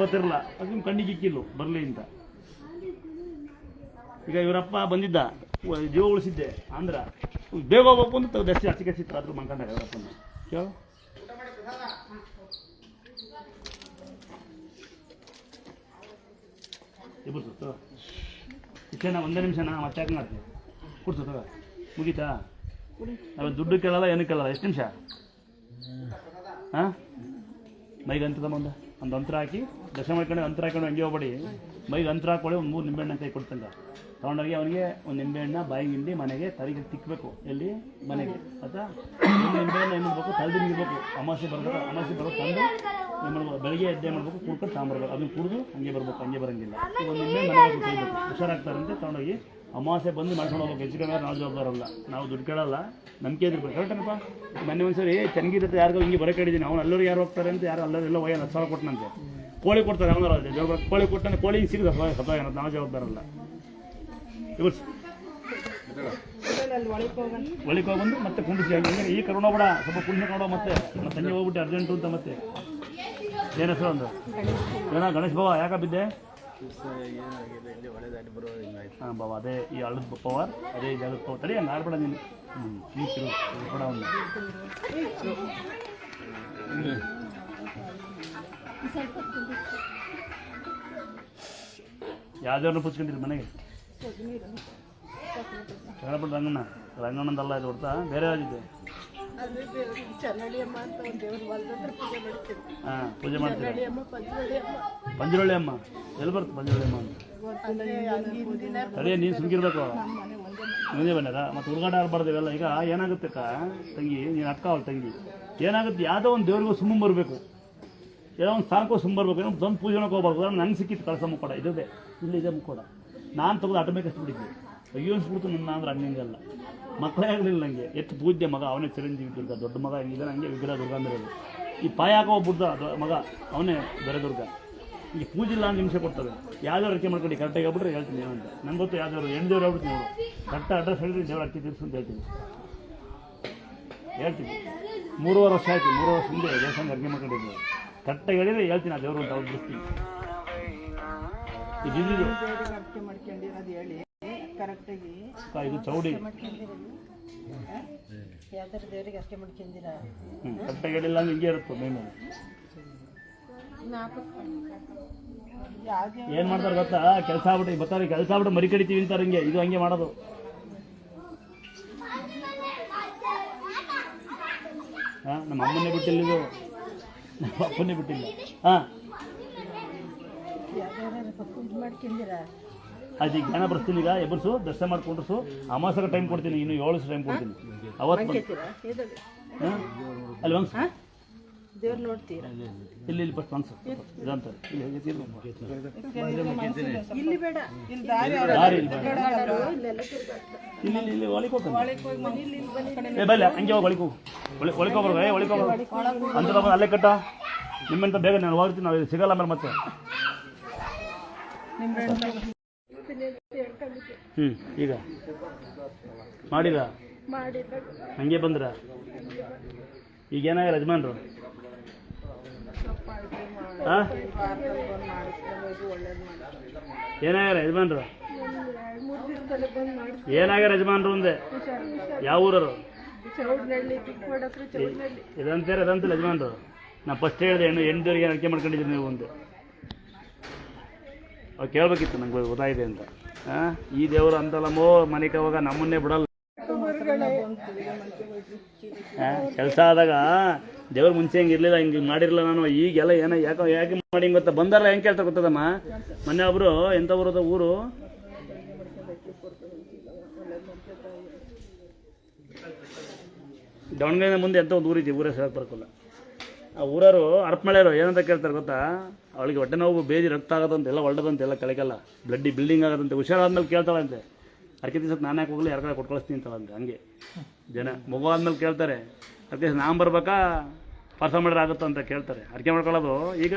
ಬರ್ತಿರಲ್ಲ ಅದು ನಿಮ್ಮ ಕಣ್ಣಿಗೆ ಇಕ್ಕಿಲ್ಲ, ಬರಲಿ ಅಂತ. ಈಗ ಇವರಪ್ಪ ಬಂದಿದ್ದ ಜೀವ ಉಳಿಸಿದ್ದೆ ಅಂದ್ರ ಬೇಗ ಹೋಗ್ಬೇಕು ಅಂತ ದಸ್ತಿ ಹಚ್ಚಿಗೆ ಹಚ್ಚಿತ್ತು ಆದರೂ ಮಂಕಂಡ ಇವರಪ್ಪನ. ಕೇಳು. ಇಬ್ಬರು ಸುತ್ತು ಇಷ್ಟೇನ ಒಂದೇ ನಿಮಿಷನಾ ಮತ್ತೆ ಯಾಕೆ ಮಾಡ್ತೀವಿ ಕೊಡ್ಸು, ತಗೋ. ಮುಗೀತಾ? ನಾವು ದುಡ್ಡು ಕೇಳಲ್ಲ, ಏನು ಕೇಳಲ್ಲ, ಎಷ್ಟು ನಿಮಿಷ? ಹಾಂ? ಮೈಗಂತದ ಮುಂದೆ ಒಂದು ಅಂತರ ಹಾಕಿ. ದಶ ಮಾಡ್ಕೊಂಡು ಅಂತರ ಹಾಕೊಂಡು ಹಂಗೆ ಹೋಗ್ಬೇಡಿ. ಮೈಗೆ ಅಂತರ ಹಾಕೊಳ್ಳಿ, ಒಂದು ಮೂರು ನಿಂಬೆಹಣ್ಣು ಕೈ ಕೊಡ್ತಂಗ ತಗೊಂಡೋಗಿ ಅವನಿಗೆ ಒಂದು ನಿಂಬೆಹಣ್ಣ ಬಾಯಿಗೆ ಹಿಂಡಿ ಮನೆಗೆ ತಲೆಗೆ ತಿಕ್ಕಬೇಕು ಎಲ್ಲಿ? ಮನೆಗೆ. ಆಯ್ತಾ? ನಿಂಬೆಹಣ್ಣು ಏನು ಮಾಡಬೇಕು? ತಲೆದು ಇರಬೇಕು. ಅಮಾಸೆ ಬರಬೇಕು ಅಮಾಸೆ ಬರೋದು ತಂದು ಏನು ಮಾಡ್ಬೇಕು? ಬೆಳಗ್ಗೆ ಎದ್ದೆ ಮಾಡಬೇಕು, ಕುಡ್ಕೊಂಡು ತಗೊಂಬರ್ಬೇಕು ಅದನ್ನು ಕುಡಿದು ಹಂಗೆ ಬರ್ಬೇಕು, ಹಂಗೆ ಬರೋಂಗಿಲ್ಲ. ಒಂದು ನಿಂಬೆ ಮನೆಗೆ ಕುಡಿಬೇಕು ಹುಷಾರಾಗ್ತಾರಂತೆ, ತೊಗೊಂಡೋಗಿ ಅಮಾವಾಸ್ಯೆ ಬಂದು ಮಾಡ್ಕೊಂಡು ಹೋಗ್ಬೇಕು. ಹೆಚ್ಚು ಕಮ್ಮಿ ನಾವು ಜವಾಬ್ದಾರಲ್ಲ ನಾವು ದುಡ್ಡು ಕೇಳಲ್ಲ. ನಂಬಿಕೆ ಇದ್ರೆ ಕರೆಕ್ಟನಪ್ಪ ಮೊನ್ನೆ ಒಂದ್ಸರಿ ಚೆನ್ನಾಗಿರುತ್ತೆ ಯಾರಿಗೂ ಹಿಂಗೆ ಬರೋ ಕಡಿದೀನಿ ಅವ್ನು ಅಲ್ಲರೂ ಯಾರು ಹೋಗ್ತಾರೆ? ಅಂತ ಯಾರು ಅಲ್ಲರೆಲ್ಲ ಎಲ್ಲ ಹತ್ತು ಸಾವಿರ ಕೊಟ್ಟನಂತೆ ಕೋಳಿ ಕೊಡ್ತಾರೆ ಜವಾಬ್ದಾರ ಕೋಳಿ ಕೊಟ್ಟನೆ ಕೋಳಿ ಸಿಗದ ಸತ ಏನದು ನಾವು ಜವಾಬ್ದಾರಲ್ಲ ಒಳಗೆ ಹೋಗ್ಬಂದು ಮತ್ತೆ ಕುಂಡಿಸಿ ಹಂಗೆ ಈ ಕರೋನಾ ಬೇಡ ಸ್ವಲ್ಪ ಪುಣ್ಯ ನೋಡೋ ಮತ್ತೆ. ಸಂಜೆ ಹೋಗ್ಬಿಟ್ಟು ಅರ್ಜೆಂಟು ಅಂತ ಮತ್ತೆ. ಏನು ಹೆಸರು ಒಂದು ಏನ ಗಣೇಶ್ ಬಾವ ಯಾಕ ಬಿದ್ದೆ? ಹಾಂ ಬಾವ ಅದೇ ಈ ಹಳ್ಳದ ಪವರ್ ಅದೇ ಈ ಜಾಗದ ಪವರ್ ತಡಿ, ಹಂಗೆ ಆಡ್ಬೇಡ ನೀನು. ಹ್ಞೂ ಒಂದು ಯಾವ್ದಾದ್ರು ಪುಚ್ಕೊಂಡಿರಿ ಮನೆಗೆ? ಹೇಳಬಿಟ್ಟು ರಂಗಣ್ಣ. ರಂಗಣ್ಣಂದಲ್ಲ ಇದು ಹೊಡ್ತಾ ಬೇರೆ ಯಾವ್ದಿದೆ? ಹಾಂ ಪೂಜೆ ಮಾಡ್ತೀವಿ ಪಂಜುರಳ್ಳಿ ಅಮ್ಮ ಎಲ್ಲಿ ಬರುತ್ತೆ ಪಂಜರೊಳ್ಳಿ ಅಮ್ಮ ಅಂತ ತಡಿ ನೀನು ಸುಮ್ಗಿರ್ಬೇಕು ಮುಂದೆ ಬಂದಾರ ಮತ್ತೆ ಹುಡುಗಾಟ ಆಡಬಾರ್ದು ಇವೆಲ್ಲ. ಈಗ ಏನಾಗುತ್ತೆ ಅಕ್ಕ ತಂಗಿ ನೀನು ಅಕ್ಕ ಅವಳು ತಂಗಿ. ಏನಾಗುತ್ತೆ? ಯಾವುದೋ ಒಂದು ದೇವ್ರಿಗೂ ಸುಮ್ಮ ಬರಬೇಕು. ಏನೋ ಒಂದು ಸಾಕೋ ಸುಮ್ಮ ಬರಬೇಕು ಏನೋ ಒಂದು ಪೂಜೆನಕ್ಕೆ ಹೋಗ್ಬಾರ್ದು ಉದಾಹರಣೆ ನಂಗೆ ಸಿಕ್ಕಿತ್ತು ಕಳಸ ಮುಖಡ ಇದೇ ಇಲ್ಲಿ ಇದೆ ಮುಖಡ ನಾನು ತೆಗೆದು ಆಟೋಮೇಕ್ ಬಿಟ್ಟಿದ್ದೆ ಅಯ್ಯೋ ಅನ್ಸ್ಬಿಡ್ತು ನನ್ನ ಅಂದ್ರೆ ಹಣ್ಣಿಂಗಲ್ಲ ಮಕ್ಕಳೇ ಆಗಲಿಲ್ಲ ನನಗೆ ಎಷ್ಟು ಪೂಜ್ಯ ಮಗ, ಅವನೇ ಚಿರಂಜೀವಿ ದುರ್ಗ ದೊಡ್ಡ ಮಗ ಹೆಂಗಿದೆ ನನಗೆ ವಿಗ್ರಹ ದುರ್ಗ ಅಂದ್ರೆ ಈ ಪಾಯ ಹಾಕೋ ಬಿಡ್ದ ಮಗ, ಅವನೇ ಬೇರೆ ದುರ್ಗ. ಈ ಪೂಜೆ ಇಲ್ಲ ಅಂತ ನಿಮಿಷ ಕೊಡ್ತವೆ ಯಾವ್ದಾರು ಅಡಿಕೆ ಮಾಡ್ಕೊಂಡು ಕರೆಕ್ಟಾಗಿ ಹೇಳ್ಬಿಟ್ರೆ ಹೇಳ್ತೀನಿ ಏನಂತ ನಂಗೆ ಗೊತ್ತು ಯಾವ್ದಾದ್ರು ಎಂಟು ದೇವ್ರು ಹೇಳ್ಬಿಟ್ಟು ನೀವು ಕರೆಕ್ಟ್ ಅಡ್ರೆಸ್ ಹೇಳಿದ್ರೆ ದೇವ್ರ ಅಕ್ಕಿ ತಿರ್ಸು ಅಂತ ಹೇಳ್ತೀನಿ. ಹೇಳ್ತೀನಿ. ಮೂರುವರೆ ವರ್ಷ ಆಯ್ತು ಮೂರು ವರ್ಷ ಹಿಂದೆ ದೇವಸ್ಥಾನ ಅರ್ಕೆ ಮಾಡ್ಕೊಂಡಿದ್ದೆ. ಕರೆಕ್ಟಾಗಿ ಹೇಳಿದ್ರೆ ಹೇಳ್ತೀನಿ ಆ ದೇವರು ಅಂತ ಅವ್ರು ಬಿಡ್ತೀನಿ ಏನ್ ಇಲ್ಲಿದು. ಮಾಡ್ಕೊಂಡಿರೋದು ಹೇಳಿ. ಕರೆಕ್ಟಾಗಿ ಇದು ಚೌಡಿ. ಯಾವ್ದಾರ ದೇವ್ರಿಗೆ ಅರ್ಕೆ ಮಾಡ್ಕೊಂಡಿರ ಕರೆಕ್ಟಾಗಿ ಹೇಳಿಲ್ಲ ಅಂದ್ರೆ ಹಿಂಗೆ ಇರುತ್ತೆ ಮೇನು? ಏನು ಮಾಡ್ತಾರೆ ಗೊತ್ತಾ? ಕೆಲಸ ಆಗ್ಬಿಟ್ಟು ಬರ್ತಾರೆ ಕೆಲಸ ಆಗ್ಬಿಟ್ಟು ಮರಿ ಕಡಿತೀವಿ ಅಂತಾರೆ ಹಿಂಗೆ. ಇದು ಹಂಗೆ ಮಾಡೋದು. ಹಾಂ ನಮ್ಮ ಅಮ್ಮನೇ ಬಿಟ್ಟಿಲ್ಲ ಇದು ನಮ್ಮ ಅಪ್ಪನ್ನೇ ಬಿಟ್ಟಿಲ್ಲ. ಹಾಂ. ಯಾವ್ದಾರ ಪೂಜೆ ಮಾಡ್ಕೊಂಡಿರ ಅದು ಈಗ ಜ್ಞಾನ ಬರ್ತೀನಿ ಈಗ ಎಬ್ಬರ್ಸು ದರ್ಶನ ಮಾಡ್ಕೊಂಡ್ರಸು. ಅಮಾಸಕ ಟೈಮ್ ಕೊಡ್ತೀನಿ ಇನ್ನು ಏಳು ಟೈಮ್ ಕೊಡ್ತೀನಿ. ಅವತ್ತು ಅಲ್ಲಿ ದೇವ್ರು ನೋಡ್ತೀರಾ? ಇಲ್ಲಿ ಇಲ್ಲಿ ಫಸ್ಟ್ ಅನ್ಸು ಇದಂತ ಇಲ್ಲಿ ಇಲ್ಲಿ ಇಲ್ಲಿ. ಇಲ್ಲಿ ಬೇಡ ಇಲ್ಲಿ ದಾರಿ ದಾರಿ ಇಲ್ಲಿ ಬೇಡ. ಇಲ್ಲಿ ಇಲ್ಲಿ ಇಲ್ಲಿ ಒಳಗೆ ಹೋಗ್ತಾನೆ. ಒಳಗ್ ಹೋಗಿ ಏ ಹಂಗೆ ಹೋಗಿ ಒಳಗೆ ಹೋಗು. ಒಳ ಒಳಗೆ ಹೋಗ್ಬಾರ್ದು ಏ ಒಳಗೆ ಅಂತ ಅಲ್ಲೇ ಕಟ್ಟ. ನಿಮ್ಮಂತ ಬೇಗ ನಾನು ಹೋಗ್ತೀನಿ ನಾವು ಇಲ್ಲಿ ಸಿಗಲ್ಲ ಮೇಲೆ ಮತ್ತೆ. ಹ್ಞೂ ಈಗ. ಮಾಡಿದ? ಹಂಗೆ ಬಂದ್ರ? ಈಗ ಏನಾಗ ಯಜಮಾನ್ರು ಹಾಂ ವಾರದಲ್ಲಿ ಬಂದು ಮಾಡಿಸ್ಕೊಂಡು ಹೋಗಿ ಒಳ್ಳೇದು ಮಾಡಿ ಏನಾಗ್ಯಾರ ಯಜಮಾನ್ರು? ಏನಾಗ್ಯಾರ ಯಜಮಾನ್ರು ಒಂದೆ ಯಾವ ಊರರು ಇದಂತೀರ ಇದಂತಿಲ್ಲ ಯಜಮಾನ್ರು. ನಾ ಫಸ್ಟ್ ಹೇಳಿದೆ ಹೆಣ್ಣು ಹೆಣ್ದವ್ರಿಗೆ ಅಡಿಕೆ ಮಾಡ್ಕೊಂಡಿದ್ದೀನಿ ನೀವು ಒಂದು ಅವ್ರು ಕೇಳಬೇಕಿತ್ತು ನಂಗೆ ಗೊತ್ತಾಯಿದೆ ಅಂತ. ಈ ದೇವರು ಅಂತಲ್ಲಮ್ಮೋ ಮನೆಗೆ ಹೋಗ ನಮ್ಮನ್ನೇ ಬಿಡಲ್ಲ. ಕೆಲಸ ಆದಾಗ ದೇವ್ರ ಮುಂಚೆ ಹಿಂಗೆ ಇರಲಿಲ್ಲ ಹಿಂಗೆ ಮಾಡಿರಲಿಲ್ಲ ನಾನು ಈಗೆಲ್ಲ ಏನೋ ಯಾಕೋ ಯಾಕೆ ಮಾಡಿ ಹಿಂಗೆ ಗೊತ್ತಾ? ಬಂದಾರಲ್ಲ ಹೆಂಗೆ ಕೇಳ್ತಾ ಗೊತ್ತದಮ್ಮ? ಮೊನ್ನೆ ಒಬ್ಬರು ಎಂಥ ಊರದ ಊರು? ದಾವಣಗೆರೆ ಮುಂದೆ ಎಂಥ ಒಂದು ಊರಿದೆ ಊರ ಹೆಸರು ಬರಕಲ್ಲ. ಆ ಊರವರು ಅರ್ಪಮಳೆಯವರು ಏನಂತ ಕೇಳ್ತಾರೆ ಗೊತ್ತಾ? ಅವಳಿಗೆ ಹೊಟ್ಟೆ ನೋವು ಬೇದಿ ರಕ್ತ ಆಗೋದಂತೆ ಎಲ್ಲ ಒಳ್ಳೆದಂತೆ ಎಲ್ಲ ಕಳಕಲ್ಲ ಬ್ಲಡ್ಡಿ ಬಿಲ್ಡಿಂಗ್ ಆಗೋದಂತೆ ಹುಷಾರಾದ್ಮೇಲೆ ಕೇಳ್ತಾಳಂತೆ. ಅರ್ಕೆ ದಿವಸ ನಾನು ಯಾಕೆ ಹೋಗಲಿ ಯಾರ ಕೊಟ್ಟು ಕಳಿಸ್ತೀನಿ ಅಂದ್ರೆ ಹಂಗೆ. ಜನ ಮಗು ಆದ್ಮೇಲೆ ಕೇಳ್ತಾರೆ ಅದಕ್ಕೆ ನಾನು ಬರ್ಬೇಕಾ? ಪಾರ್ಸಲ್ ಮಾಡಿದ್ರೆ ಆಗುತ್ತಾ ಅಂತ ಕೇಳ್ತಾರೆ. ಅಡಿಕೆ ಮಾಡ್ಕೊಳ್ಳೋದು? ಈಗ?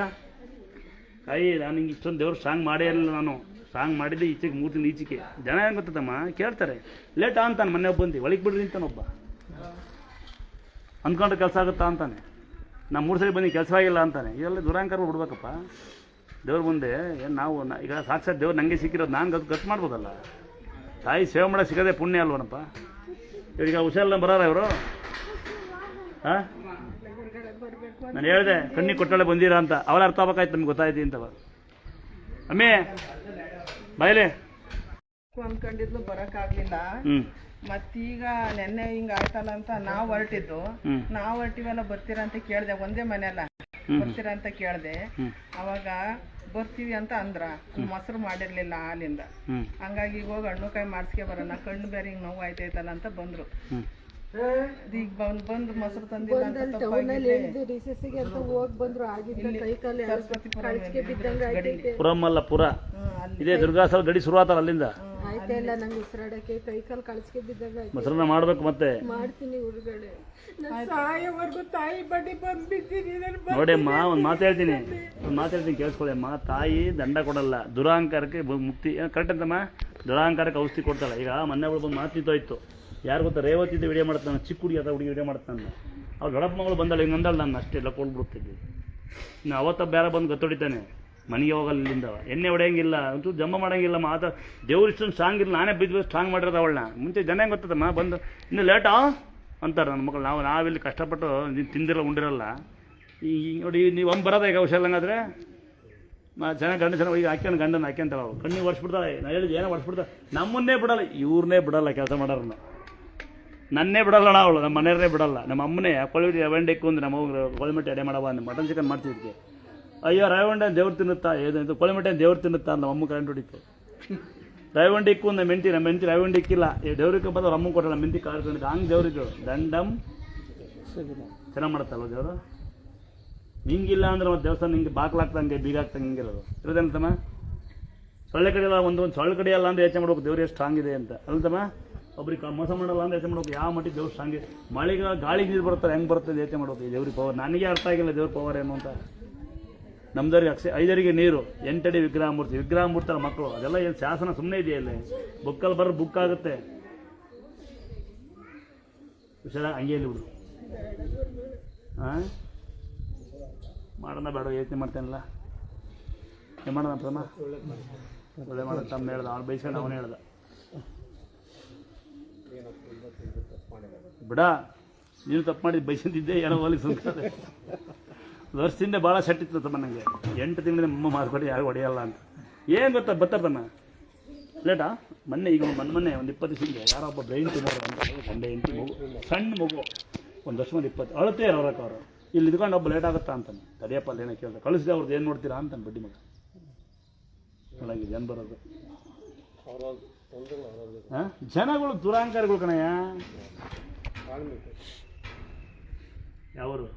ಕಾಯಿ ನಾನು ಹಿಂಗೆ ಇಷ್ಟೊಂದು ದೇವ್ರು ಸಾಂಗ್ ಮಾಡೇ ಇರಲಿಲ್ಲ ನಾನು. ಸಾಂಗ್ ಮಾಡಿದ್ದೆ ಈಚೆಗೆ ಮೂರು ತಿಂಗಳು ಈಚೆಗೆ. ಜನ ಏನು ಗೊತ್ತಮ್ಮ ಕೇಳ್ತಾರೆ. ಲೇಟ್ ಅಂತಾನೆ ಮೊನ್ನೆ ಒಬ್ಬ ಬಂದು ಒಳಗೆ ಬಿಡ್ರಿ ಅಂತಾನೊಬ್ಬ ಅಂದ್ಕೊಂಡ್ರೆ ಕೆಲಸ ಆಗುತ್ತಾ ಅಂತಾನೆ. ನಾನು ಮೂರು ಸರಿ ಬಂದು ಕೆಲಸ ಆಗಿಲ್ಲ ಅಂತಾನೆ. ಇದೆಲ್ಲ ದುರಾಂಕಾರ ಬಿಡ್ಬೇಕಪ್ಪ ದೇವ್ರ ಮುಂದೆ ಏನು ನಾವು ಈಗ ಸಾಕ್ಷಾತ್ ದೇವ್ರು ನನಗೆ ಸಿಕ್ಕಿರೋದು ನಾನು ಗತ್ ಖರ್ಚು ಮಾಡ್ಬೋದಲ್ಲ. ತಾಯಿ ಸೇವೆ ಮಾಡೋಕೆ ಸಿಗೋದೇ ಪುಣ್ಯ ಅಲ್ವನಪ್ಪ? ಇವ್ರಿಗೆ ಹುಷಾರಲ್ಲ ಬರೋರ ಇವರು? ಹಾಂ ನಾನು ಹೇಳಿದೆ ಕಣ್ಣಿಗೆ ಕೊಟ್ಟಳೆ ಬಂದಿರ ಅಂತ. ಅವಳ ಅರ್ಥ ಆಗ್ಬೇಕಾಯ್ತು ನಮ್ಗೆ ಗೊತ್ತಾಯ್ತು ಅಂತವ ಅಮ್ಮಿ ಬಾಯ್ಲೆ. ಅನ್ಕೊಂಡಿದ್ಲು ಬರೋಕ್ಕಾಗ್ಲಿಲ್ಲ. ಮತ್ತೀಗ ನೆನ್ನೆ ಹಿಂಗ ಆಯ್ತಲ್ಲ ಅಂತ ನಾವ್ ಹೊರಟಿದ್ದು. ನಾವ್ ಹೊರಟಿವೆಲ್ಲ ಬರ್ತೀರಾ ಅಂತ ಕೇಳ್ದೆ ಒಂದೇ ಮನೆಯಲ್ಲ. ಬರ್ತೀರಾ ಅಂತ ಕೇಳ್ದೆ. ಅವಾಗ ಬರ್ತೀವಿ ಅಂತ ಅಂದ್ರ ಮೊಸರು ಮಾಡಿರ್ಲಿಲ್ಲ ಹಾಲಿಂದ. ಹಂಗಾಗಿ ಈಗ ಹೋಗಿ ಹಣ್ಣು ಕಾಯಿ ಮಾಡಿಸ್ಕೆ ಬರೋಣ ಕಣ್ಣು ಬೇರೆ ಹಿಂಗ್ ನೋವು ಆಯ್ತೈತಲ್ಲ ಅಂತ ಬಂದ್ರು. ಈಗ ಬಂದ್ ಬಂದು ಮೊಸರು ತಂದಿಲ್ಲ ಅಂತ. ರಿಸೆಸ್ಸಿಗೆ ಅಂತ ಹೋಗಿ ಬಂದ್ರು ಆಗಿದ್ದ ಕೈ ಕಾಲು ಅಲ್ಲ ಪುರ. ಇದೇ ದುರ್ಗಾಸಲ್ ಗಡಿ ಶುರುವಾತಾರ ಅಲ್ಲಿಂದ? ಆಯ್ತಾ ಇಲ್ಲ ನಂಗೆ ಉಸಿರಾಡಕ್ಕೆ ಕೈ ಕಾಲು ಕಳ್ಸಿಗೆ ಬಿದ್ದಂಗೆ ಮೊಸರನ್ನ ಮಾಡ್ಬೇಕು ಮತ್ತೆ? ಮಾಡ್ತೀನಿ ನಾನು ಸಾಯೋವರೆಗೂ ತಾಯಿ ಬಡಿ ಬಂದ್ಬಿಡ್ತೀನಿ ನಾನು ನೋಡಿ ಅಮ್ಮ ಒಂದು ಮಾತು ಹೇಳ್ತೀನಿ. ಒಂದು ಮಾತು ಹೇಳ್ತೀನಿ ಕೇಳಿಸ್ಕೊಳ್ಳಿ ಅಮ್ಮ. ತಾಯಿ ದಂಡ ಕೊಡಲ್ಲ. ದುರಾಂಕಾರಕ್ಕೆ ಬ- ಮುಕ್ತಿ ಕರೆಕ್ಟ್ ಅಂತಮ್ಮ? ದುರಾಂಕಾರಕ್ಕೆ ಔಷಧಿ ಕೊಡ್ತಾಳೆ. ಈಗ ಮೊನ್ನೆ ಒಳಗೆ ಬಂದು ಮಾತು ನಿಂತೋಯ್ತು. ಯಾರು ಗೊತ್ತಾ ರೇವತಿದ್ದು ವಿಡಿಯೋ ಮಾಡ್ತಾನೆ. ಚಿಕ್ಕ ಹುಡುಗಿ ಅಥವಾ ಹುಡುಗಿ ವಿಡಿಯೋ ಮಾಡ್ತಾನೆ ಅವ್ರ ದೊಡ್ಡಪ್ಪ ಮಗಳು ಬಂದಳು ಹಿಂಗೆ ಅಂದಳು ನಾನು ಅಷ್ಟೇ ಎಲ್ಲ ಕೊಡ್ಬಿಡ್ತಿದ್ವಿ ಇನ್ನು ಅವತ್ತ ಬೇರೆ ಬಂದು ಗತ್ತೊಡಿತಾನೆ. ಮನೆಗೆ ಹೋಗಲ್ಲಿಂದ ಎಣ್ಣೆ ಹೊಡೆಯಂಗಿಲ್ಲ, ಅಂತೂ ಜಮ್ಮ ಮಾಡೋಂಗಿಲ್ಲ ಮಾತ ದೇವ್ರು ಇಷ್ಟೊಂದು ಸ್ಟ್ರಾಂಗ್ ಇಲ್ಲ ನಾನೇ ಬಿದ್ದು ಸ್ಟ್ರಾಂಗ್ ಮಾಡಿರೋದು ಅವಳನ್ನ ಮುಂಚೆ ಜನ ಹೆಂಗೆ ಗೊತ್ತದಮ್ಮ? ಬಂದು, ಇನ್ನು ಲೇಟಾ ಅಂತಾರೆ ನನ್ನ ಮಕ್ಕಳು ನಾವು ನಾವಿಲ್ಲಿ ಕಷ್ಟಪಟ್ಟು ನೀನು ತಿಂದಿರಲ್ಲ, ಉಂಡಿರಲ್ಲ. ಈ ನೋಡಿ, ನೀವು ಒಂದು ಬರೋದ ಈಗ ಹಂಗಾದ್ರೆ ಮಾ, ಜನ ಗಂಡ, ಜನ ಈಗ ಹಾಕ್ಯಂಡು ಗಂಡನ ಹಾಕ್ಯಂತ ಅವ್ರು. ಕಣ್ಣಿಗೆ ಒಡ್ಸ್ಬಿಡ್ತಾಳೆ ನಾನು ಹೇಳಿದ್ದು ಏನೋ ಒಡ್ಸ್ಬಿಡ್ತಾಳೆ ನಮ್ಮನ್ನೇ ಬಿಡಲ್ಲ ಇವ್ರನ್ನೇ ಬಿಡಲ್ಲ ಕೆಲಸ ಮಾಡೋರನ್ನ ನನ್ನೇ ಬಿಡಲ್ಲ ಅವಳು ನಮ್ಮ ಮನೆಯವರೇ ಬಿಡಲ್ಲ. ನಮ್ಮ ಅಮ್ಮನೇ ಕೊಳಿಬಿಟ್ಟು ವೆಂಡೆಕ್ಕು ಅಂದ್ರೆ ನಮ್ಮ ಕೊಳಿಮಟ್ಟೆ ಎಡೆ ಮಾಡವ ಮಟನ್ ಚಿಕನ್ ಮಾಡ್ತಿದ್ದೆ ಅಯ್ಯೋ ರಾಯವಂಡೆ ದೇವ್ರು ತಿನ್ನುತ್ತಾ? ಇದು ಕೊಳಮಟ್ಟೆ ದೇವ್ರು ತಿನ್ನುತ್ತಾ ನಮ್ಮ ಅಮ್ಮ ಕರೆಂಟ್ ಹೊಡಿತು. ರಾಯವಂಡಿ ಒಂದು ಮೆಂತಿ ನಮ್ಮ ಮೆಂತಿ ರಾಯವಂಡಿಕ್ಕಿಲ್ಲ ಈ ದೇವ್ರಿಗೆ ಬಂದು ಅಮ್ಮ ಕೊಟ್ಟಲ್ಲ ಮೆಂತಿ ಕಾಳು ತಿಂದಿದ್ದು ಹಂಗೆ ದೇವ್ರಿಗೆ ದಂಡಮ್ ಚೆನ್ನಾಗಿ ಮಾಡುತ್ತಲ್ವ ದೇವರು? ಹಿಂಗಿಲ್ಲ ಅಂದ್ರೆ ಮತ್ತೆ ದೇವಸ್ಥಾನ ಹಿಂಗೆ ಬಾಕ್ಲಾಗ್ತಂಗೆ ಬೀಗ ಆಗ್ತಂಗೆ ಹಿಂಗಿರೋದು ಇರೋದೇನಂತಮ್ಮ ಸೊಳ್ಳೆ ಕಡೆಯಲ್ಲ ಒಂದು ಒಂದು ಸೊಳ್ಳೆ ಕಡೆಯಲ್ಲ ಅಂದ್ರೆ ಯೋಚನೆ ಮಾಡ್ಬೇಕು, ದೇವ್ರು ಸ್ಟ್ರಾಂಗ್ ಇದೆ ಅಂತ. ಅಲ್ತಮ್ಮ ಒಬ್ರಿಗೆ ಮೋಸ ಮಾಡಲ್ಲ ಅಂದ್ರೆ ಯೋಚನೆ ಮಾಡ್ಬೇಕು, ಯಾವ ಮಟ್ಟಿಗೆ ದೇವ್ರು ಸ್ಟ್ರಾಂಗ್ ಇದೆ. ಮಳೆಗೆ ಗಾಳಿ ನೀರು ಬರ್ತಾರೆ ಹೆಂಗೆ ಬರುತ್ತೆ ಯೋಚನೆ ಮಾಡ್ಬೇಕು ದೇವ್ರಿಗೆ ಪವರ್ ನನಗೆ ಅರ್ಥ ಆಗಿಲ್ಲ ದೇವ್ರ ಪವರ್ ಏನು ಅಂತ. ನಮ್ದವ್ರಿಗೆ ಅಕ್ಷ ಐದರಿಗೆ ನೀರು, ಎಂಟಡಿ ವಿಗ್ರಹಮೂರ್ತಿ ಮೂರ್ತಿ ವಿಗ್ರಹ ಮೂರ್ತಿ ಅಲ್ಲ ಮಕ್ಕಳು. ಅದೆಲ್ಲ ಏನು ಶಾಸನ ಸುಮ್ಮನೆ ಇದೆಯಲ್ಲ ಬುಕ್ಕಲ್ಲಿ ಬರೋ ಬುಕ್ ಆಗುತ್ತೆ. ಹುಷಾರ ಹಂಗೇಲಿ ಬಿಡು. ಹಾಂ ಮಾಡೋಣ ಬೇಡ, ಯೋಚನೆ ಮಾಡ್ತೇನಲ್ಲ. ಏನು ಮಾಡೋಣ ಪ್ರಮ ಒಳ್ಳೆ ಮಾಡ, ತಮ್ಮ ಹೇಳ್ದ, ಅವ್ನು ಬೈಸ್ಕೊಂಡು ಅವನು ಹೇಳ್ದ. ಬಿಡ, ನೀನು ತಪ್ಪು ಮಾಡಿದ್ದು ಬೈಸಂತಿದ್ದೆ ಏನೋ ಹೋಲಿ ಸುಮ್ಕದೆ ವರ್ಷದಿಂದ ಭಾಳ ಸೆಟ್ ಇತ್ತು ತಮ್ಮ ನನಗೆ ಎಂಟು ತಿಂಗಳಿಂದ ಅಮ್ಮ ಮಾರ್ಕೊಡಿ ಯಾರು ಹೊಡೆಯಲ್ಲ ಅಂತ. ಏನು ಗೊತ್ತಾ ಬತ್ತಮ್ಮ ಲೇಟಾ? ಮೊನ್ನೆ ಈಗ ಮೊನ್ನೆ ಮೊನ್ನೆ ಒಂದು ಇಪ್ಪತ್ತು ದಿವಸದಿಂದ ಯಾರೋ ಒಬ್ಬ ಬ್ರೈನ್ ಟ್ಯೂಮರ್ ಅಂತ ಸಂಡೆ ಎಂಟು ಮಗು, ಸಣ್ಣ ಮಗು. ಒಂದು ವರ್ಷ ಮಂದಿ ಇಪ್ಪತ್ತು, ಅಳತೆ ಅವ್ರಕ್ಕೆ ಅವರು. ಇಲ್ಲಿ ಇದ್ಕೊಂಡು ಒಬ್ಬ ಲೇಟ್ ಆಗುತ್ತಾ ಅಂತಾನೆ ತಡೆಯಪ್ಪ ಅಲ್ಲಿ ಏನೋ ಕೇಳಿದೆ. ಕಳಿಸಿದೆ ಅವ್ರದ್ದು, ಏನು ನೋಡ್ತೀರಾ ಅಂತಾನೆ ಬಡ್ಡಿ ಮಗ. ಒಳಗೆ ಜನ ಬರೋದು. ಜನಗಳು ದುರಾಂಕಾರಗಳು ಕಣಯ್ಯ. ಯಾವರು?